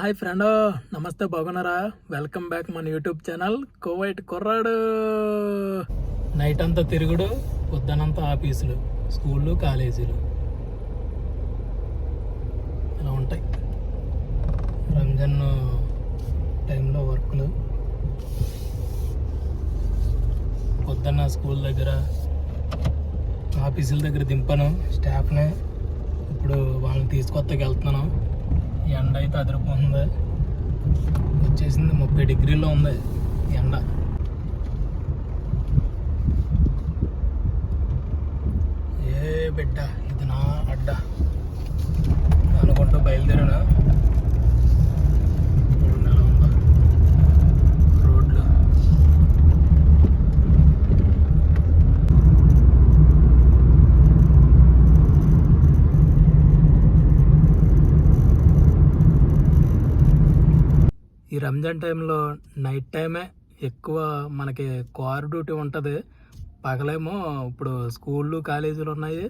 Hi friend నమస్తే బాగున్నారా? Welcome back మన యూట్యూబ్ ఛానల్ కోవైట్ కుర్రాడు. నైట్ అంతా తిరుగుడు పొద్దునంతా ఆఫీసులు స్కూళ్ళు కాలేజీలు. ఇలా ఉంటాయి. రంజాన్ టైంలో వర్క్లు. పొద్దున్న స్కూల్ దగ్గర ఆఫీసుల దగ్గర దింపాను స్టాఫ్ని ఇప్పుడు వాళ్ళని తీసుకొత్తకి వెళ్తున్నాను ఎండ అయితే అదిరిపోతుంది. వచ్చేసింది ముప్పై డిగ్రీలో ఉంది ఎండ. ఏ బిడ్డ ఇది నా అడ్డ అనుకుంటూ బయలుదేరాను చూడండి ఎలా ఉందో రోడ్లు ఈ రంజాన్ టైంలో నైట్ టైమే ఎక్కువ మనకి కార్ డ్యూటీ ఉంటుంది. పగలేమో ఇప్పుడు స్కూళ్ళు కాలేజీలు ఉన్నాయి.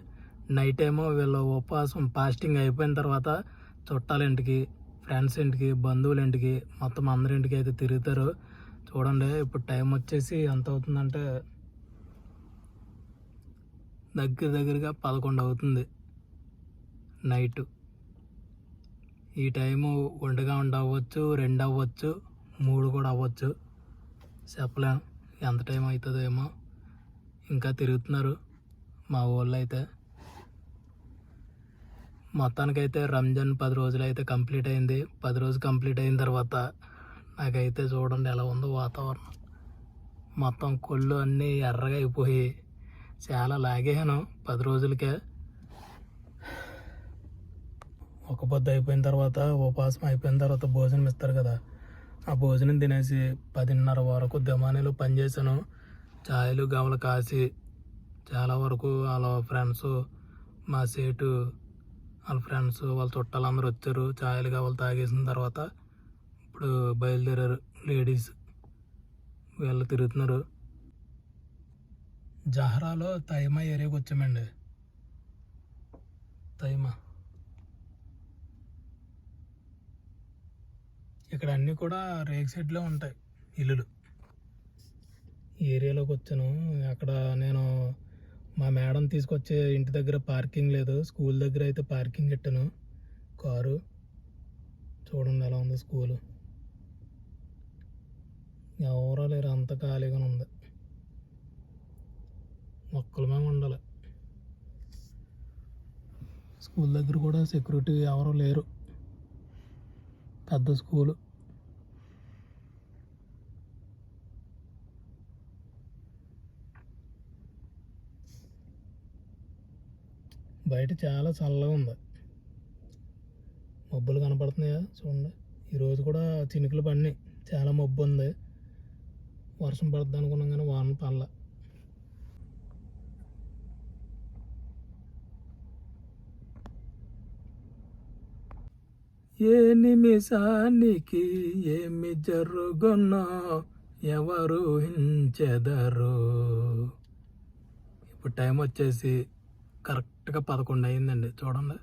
నైట్ ఏమో వీళ్ళు ఉపవాసం ఫాస్టింగ్ అయిపోయిన తర్వాత చుట్టాలింటికి ఫ్రెండ్స్ ఇంటికి బంధువుల ఇంటికి మొత్తం అందరింటికి అయితే తిరుగుతారు. చూడండి ఇప్పుడు టైం వచ్చేసి ఎంత అవుతుందంటే దగ్గర దగ్గరగా పదకొండు అవుతుంది నైటు. ఈ టైము ఒంటిగా ఉండవచ్చు అవ్వచ్చు రెండు అవ్వచ్చు మూడు కూడా అవ్వచ్చు చెప్పలేను ఎంత టైం అవుతుందో ఏమో ఇంకా తిరుగుతున్నారు మా ఊళ్ళో అయితే మొత్తానికైతే రంజాన్ పది రోజులు అయితే కంప్లీట్ అయింది. పది రోజులు కంప్లీట్ అయిన తర్వాత నాకైతే చూడండి ఎలా ఉందో వాతావరణం. మొత్తం కొళ్ళు అన్నీ ఎర్రగా అయిపోయి చాలా లాగేసాను పది రోజులకే. ఒక పొద్దు అయిపోయిన తర్వాత ఉపవాసం అయిపోయిన తర్వాత భోజనం ఇస్తారు కదా. ఆ భోజనం తినేసి పదిన్నర వరకు దిమానీలో పనిచేశాను ఛాయలు గమలు కాసి చాలా వరకు వాళ్ళ ఫ్రెండ్స్ మా సేటు వాళ్ళ ఫ్రెండ్స్ వాళ్ళ చుట్టాలు అందరూ వచ్చారు. ఛాయలు గవలు తాగేసిన తర్వాత ఇప్పుడు బయలుదేరారు లేడీస్ వీళ్ళు తిరుగుతున్నారు. జహరాలో తైమా ఏరియాకి వచ్చామండి. తైమా. ఇక్కడ అన్నీ కూడా రేక్ సైడ్లో ఉంటాయి ఇల్లులు. ఈ ఏరియాలోకి వచ్చాను. అక్కడ నేను మా మేడం తీసుకొచ్చే ఇంటి దగ్గర పార్కింగ్ లేదు. స్కూల్ దగ్గర అయితే పార్కింగ్ పెట్టాను. కారు. చూడండి ఎలా ఉంది స్కూలు. ఎవరో లేరు. అంత ఖాళీగా ఉంది. మొక్కల మేము ఉండాలి. స్కూల్ దగ్గర కూడా సెక్యూరిటీ ఎవరు లేరు. పెద్ద స్కూలు. బయట చాలా చల్లగా ఉంది. మబ్బులు కనపడుతున్నాయా చూడండి. ఈరోజు కూడా చినుకులు పడినాయి. చాలా మబ్బు ఉంది. వర్షం పడుతుంది అనుకున్నాం కానీ వాన పడల. ఏ నిమిషానికి ఏమి జరుగున్నా ఎవరు హించెదరు ఇప్పుడు టైం వచ్చేసి కరెక్ట్గా పదకొండు అయిందండి చూడండి.